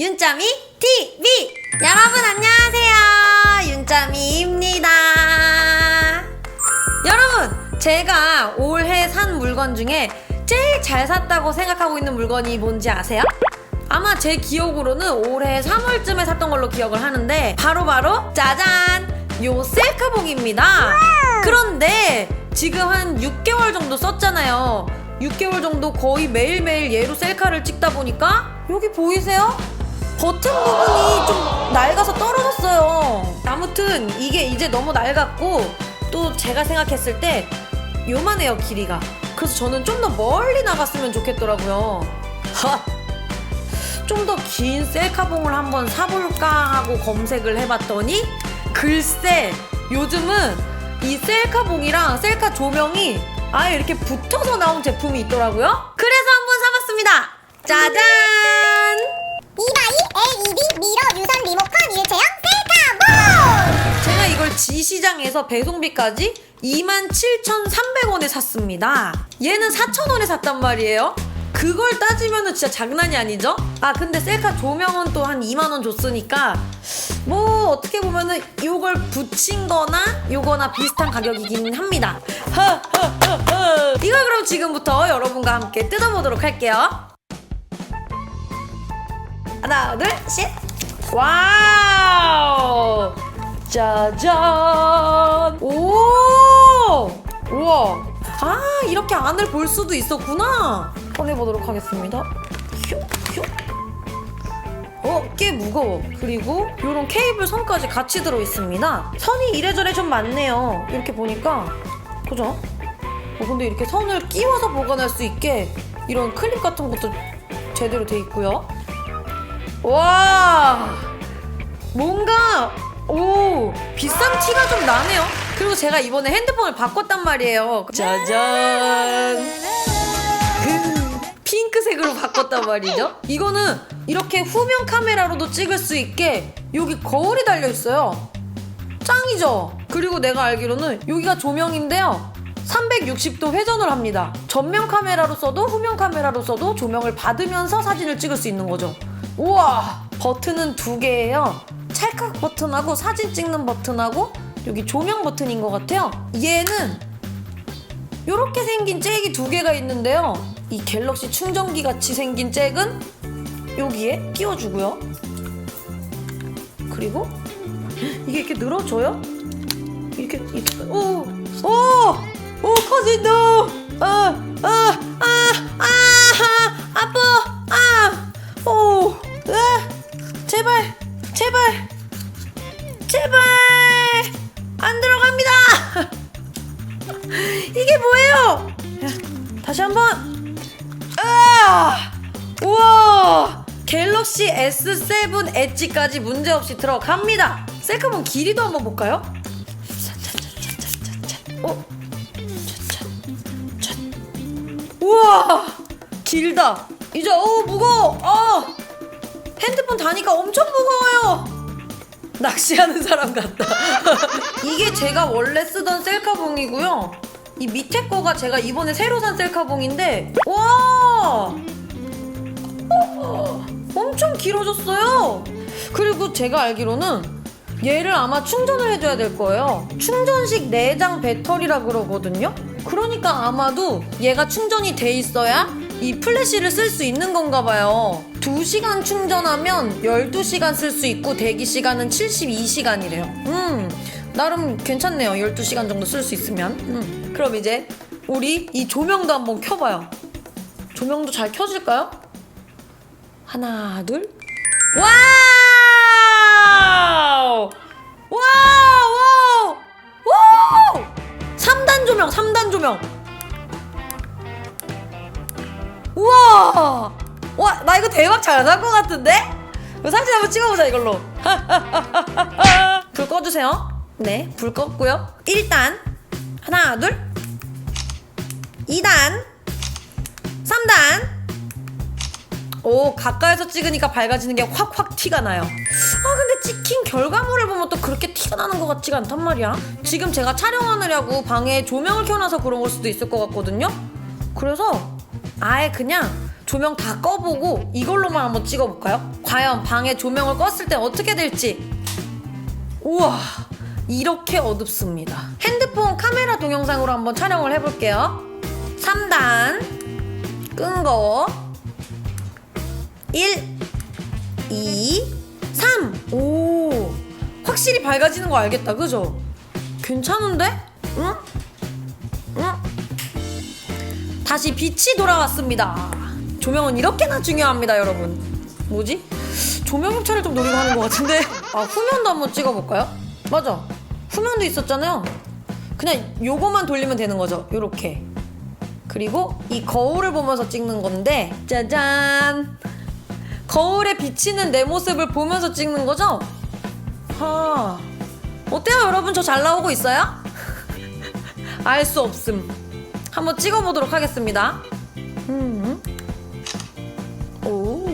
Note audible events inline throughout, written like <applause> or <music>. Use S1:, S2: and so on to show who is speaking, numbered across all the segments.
S1: 윤짜미 TV 여러분 안녕하세요. 윤짜미입니다. 여러분 제가 올해 산 물건 중에 제일 잘 샀다고 생각하고 있는 물건이 뭔지 아세요? 아마 제 기억으로는 올해 3월쯤에 샀던 걸로 기억을 하는데 바로바로 짜잔! 요 셀카봉입니다. 그런데 지금 한 6개월 정도 썼잖아요. 6개월 정도 거의 매일매일 얘로 셀카를 찍다 보니까 여기 보이세요? 버튼 부분이 좀 낡아서 떨어졌어요. 아무튼 이게 이제 너무 낡았고 또 제가 생각했을 때 요만해요 길이가. 그래서 저는 좀 더 멀리 나갔으면 좋겠더라고요. 좀 더 긴 셀카봉을 한번 사볼까 하고 검색을 해봤더니 글쎄 요즘은 이 셀카봉이랑 셀카 조명이 아예 이렇게 붙어서 나온 제품이 있더라고요. 그래서 한번 사봤습니다. 짜잔
S2: 이바이 LED 미러 유선 리모컨 일체형 셀카봉
S1: 제가 이걸 지시장에서 배송비까지 27,300원에 샀습니다. 얘는 4,000원에 샀단 말이에요. 그걸 따지면은 진짜 장난이 아니죠? 아 근데 셀카 조명은 또 한 2만원 줬으니까 뭐 어떻게 보면은 요걸 붙인 거나 요거나 비슷한 가격이긴 합니다. 허허허허. 이걸 그럼 지금부터 여러분과 함께 뜯어보도록 할게요. 하나 둘 셋. 와우. 짜잔! 오! 우와! 아, 이렇게 안을 볼 수도 있었구나! 꺼내보도록 하겠습니다. 휴, 휴. 어, 꽤 무거워. 그리고 이런 케이블 선까지 같이 들어있습니다. 선이 이래저래 좀 많네요. 이렇게 보니까. 그죠? 어, 근데 이렇게 선을 끼워서 보관할 수 있게 이런 클립 같은 것도 제대로 돼 있고요. 와! 뭔가 오 비싼 티가 좀 나네요. 그리고 제가 이번에 핸드폰을 바꿨단 말이에요. 짜잔. 그 핑크색으로 바꿨단 말이죠. 이거는 이렇게 후면 카메라로도 찍을 수 있게 여기 거울이 달려 있어요. 짱이죠. 그리고 내가 알기로는 여기가 조명인데요. 360도 회전을 합니다. 전면 카메라로 써도 후면 카메라로 써도 조명을 받으면서 사진을 찍을 수 있는 거죠. 우와! 버튼은 두 개예요. 찰칵 버튼하고 사진 찍는 버튼하고 여기 조명 버튼인 것 같아요. 얘는 이렇게 생긴 잭이 두 개가 있는데요. 이 갤럭시 충전기 같이 생긴 잭은 여기에 끼워주고요. 그리고 이게 이렇게 늘어져요? 이렇게 이렇게 오! 오! 오 커진다! 아! 아! 아! 아! 제발! 안 들어갑니다! <laughs> 이게 뭐예요? 야, 다시 한번! 아! 우와! 갤럭시 S7 엣지까지 문제없이 들어갑니다! 셀카봉 길이도 한번 볼까요? 어? 우와! 길다! 이제, 어, 무거워! 아! 핸드폰 다니까 엄청 무거워요! 낚시하는 사람 같다. 이게 제가 원래 쓰던 셀카봉이고요. 이 밑에 거가 제가 이번에 새로 산 셀카봉인데, 와! 어, 엄청 길어졌어요. 그리고 제가 알기로는 얘를 아마 충전을 해줘야 될 거예요. 충전식 내장 배터리라 그러거든요. 그러니까 아마도 얘가 충전이 돼 있어야 이 플래시를 쓸 수 있는 건가 봐요. 2시간 충전하면 12시간 쓸 수 있고 대기 시간은 72시간이래요. 음, 나름 괜찮네요. 12시간 정도 쓸 수 있으면. 음, 그럼 이제 우리 이 조명도 한번 켜 봐요. 조명도 잘 켜질까요? 하나, 둘. 와우! 와우! 와우! 와우! 3단 조명, 3단 조명. 우와! 와, 나 이거 대박 잘산것 같은데? 이거 사진 한번 찍어보자, 이걸로. <laughs> 불 꺼주세요. 네, 불 껐고요. 1단. 하나, 둘. 2단. 3단. 오, 가까이서 찍으니까 밝아지는 게 확확 티가 나요. 아, 근데 찍힌 결과물을 보면 또 그렇게 티가 나는 것 같지가 않단 말이야. 지금 제가 촬영하느라고 방에 조명을 켜놔서 그런 걸 수도 있을 것 같거든요. 그래서 아예 그냥 조명 다 꺼보고 이걸로만 한번 찍어볼까요? 과연 방에 조명을 껐을 때 어떻게 될지. 우와, 이렇게 어둡습니다. 핸드폰 카메라 동영상으로 한번 촬영을 해볼게요. 3단, 끈 거. 1, 2, 3. 오, 확실히 밝아지는 거 알겠다. 그죠? 괜찮은데? 응? 응? 다시 빛이 돌아왔습니다. 조명은 이렇게나 중요합니다, 여러분. 뭐지? 조명 협찬을 좀 노리고 하는 것 같은데. <laughs> 아, 후면도 한번 찍어볼까요? 맞아. 후면도 있었잖아요. 그냥 요거만 돌리면 되는 거죠. 요렇게. 그리고 이 거울을 보면서 찍는 건데, 짜잔! 거울에 비치는 내 모습을 보면서 찍는 거죠? 하. 어때요, 여러분? 저 잘 나오고 있어요? <laughs> 알 수 없음. 한번 찍어보도록 하겠습니다. 음. 오.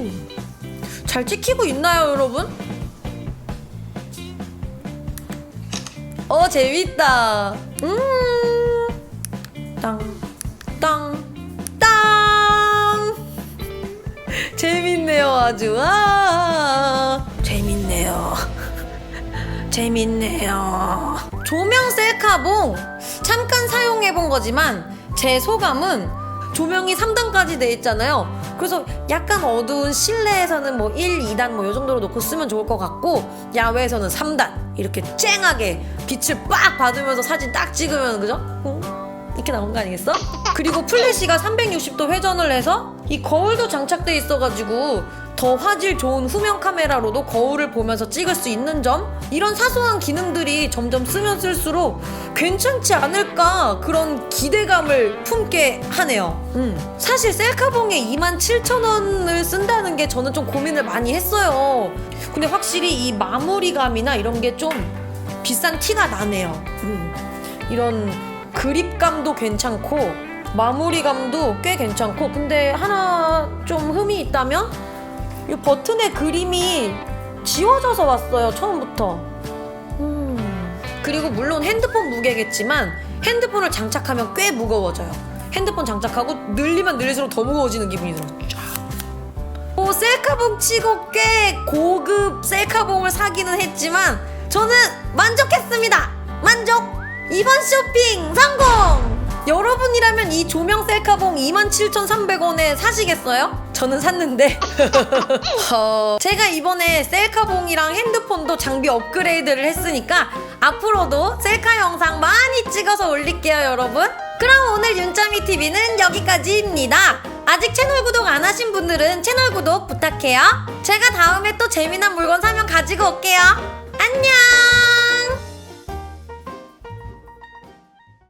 S1: 잘 찍히고 있나요, 여러분? 어, 재밌다. 음. 땅, 땅, 땅. <laughs> 재밌네요, 아주. 아, 재밌네요. <laughs> 재밌네요. 조명 셀카봉 잠깐 사용해 본 거지만 제 소감은 조명이 3단까지 돼 있잖아요. 그래서 약간 어두운 실내에서는 뭐 1, 2단 뭐 요 정도로 놓고 쓰면 좋을 것 같고 야외에서는 3단 이렇게 쨍하게 빛을 빡 받으면서 사진 딱 찍으면 그죠? 응? 이렇게 나온 거 아니겠어? 그리고 플래시가 360도 회전을 해서 이 거울도 장착돼 있어가지고 더 화질 좋은 후면 카메라로도 거울을 보면서 찍을 수 있는 점 이런 사소한 기능들이 점점 쓰면 쓸수록 괜찮지 않을까 그런 기대감을 품게 하네요. 음. 사실 셀카봉에 27,000원을 쓴다는 게 저는 좀 고민을 많이 했어요. 근데 확실히 이 마무리감이나 이런 게 좀 비싼 티가 나네요. 음. 이런 그립감도 괜찮고 마무리감도 꽤 괜찮고 근데 하나 좀 흠이 있다면 이 버튼의 그림이 지워져서 왔어요 처음부터 음. 그리고 물론 핸드폰 무게겠지만 핸드폰을 장착하면 꽤 무거워져요 핸드폰 장착하고 늘리면 늘릴수록 더 무거워지는 기분이 들어요 쫙. 오 셀카봉 치고 꽤 고급 셀카봉을 사기는 했지만 저는 만족했습니다 만족 이번 쇼핑 성공 여러분이라면 이 조명 셀카봉 27,300원에 사시겠어요? 저는 샀는데. <laughs> 어, 제가 이번에 셀카봉이랑 핸드폰도 장비 업그레이드를 했으니까 앞으로도 셀카 영상 많이 찍어서 올릴게요 여러분. 그럼 오늘 윤짜미 TV는 여기까지입니다. 아직 채널 구독 안 하신 분들은 채널 구독 부탁해요. 제가 다음에 또 재미난 물건 사면 가지고 올게요. 안녕